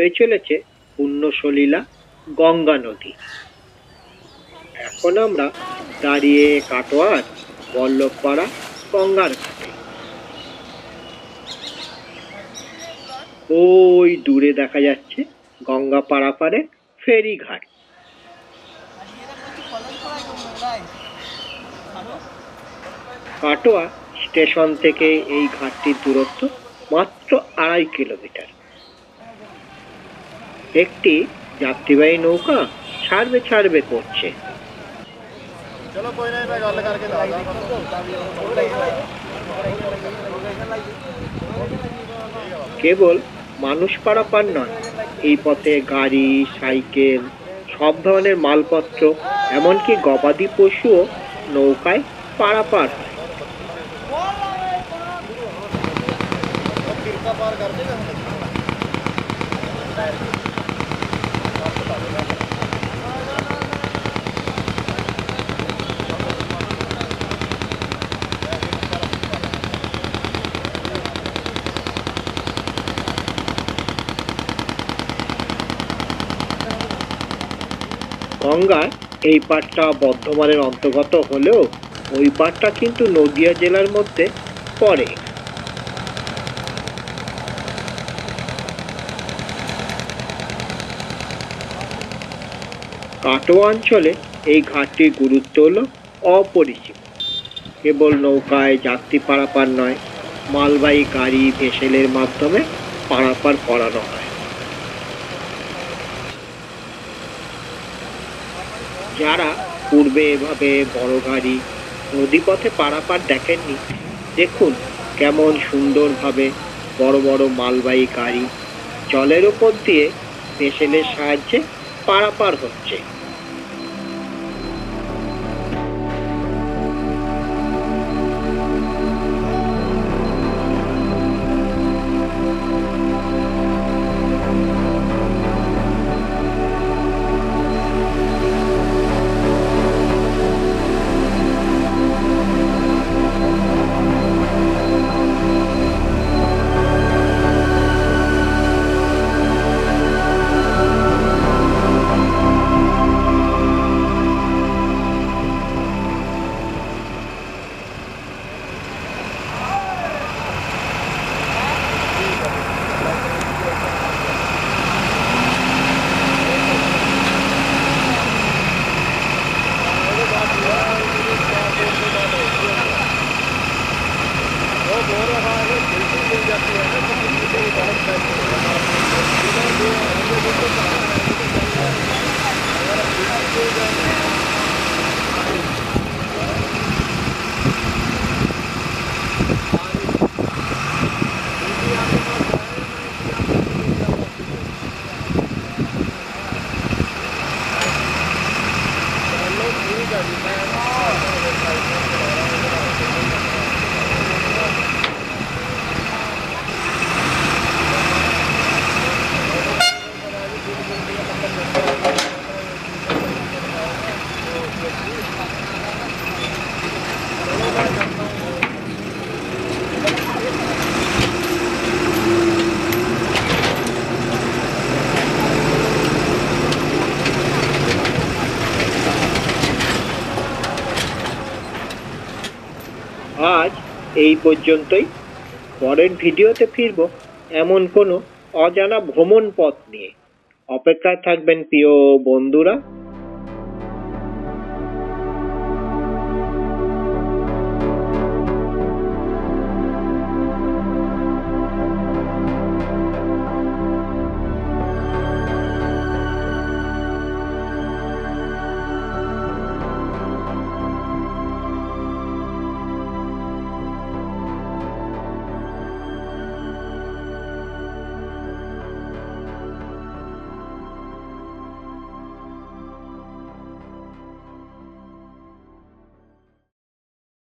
বয়ে চলেছে পুণ্যসলীলা গঙ্গা নদী। এখন আমরা দাঁড়িয়ে কাটোয়ার, বল্লভপাড়া, গঙ্গার ঘাটে। ওই দূরে দেখা যাচ্ছে গঙ্গা পাড়াপাড়ে ফেরি ঘাট কাটোয়া স্টেশন থেকে এই ঘাটটির দূরত্ব মাত্র আড়াই কিলোমিটার। একটি যাত্রীবাহী নৌকা ছাড়বে ছাড়বে করছে। কেবল মানুষ পারাপার নয় এই পথে গাড়ি সাইকেল সব ধরনের মালপত্র এমনকি গবাদি পশুও নৌকায় পারাপার হয় গঙ্গায় এই পাটটা বর্ধমানের অন্তর্গত হলেও ওই পাটটা কিন্তু নদিয়া জেলার মধ্যে পড়ে। কাটোয়া অঞ্চলে এই ঘাটটির গুরুত্ব হল অপরিচিত কেবল নৌকায় যাত্রী পারাপার নয়, মালবাহী গাড়ি, ভেসেলের মাধ্যমে পারাপার করানো হয়। যারা পূর্বে এভাবে বড় গাড়ি নদীপথে পারাপার দেখেননি, দেখুন কেমন সুন্দরভাবে বড় বড় মালবাহী গাড়ি জলের ওপর দিয়ে পেশেলের সাহায্যে পারাপার হচ্ছে। আজ এই পর্যন্তই। পরের ভিডিওতে ফিরব এমন কোনো অজানা ভ্রমণ পথ নিয়ে। অপেক্ষায় থাকবেন প্রিয় বন্ধুরা।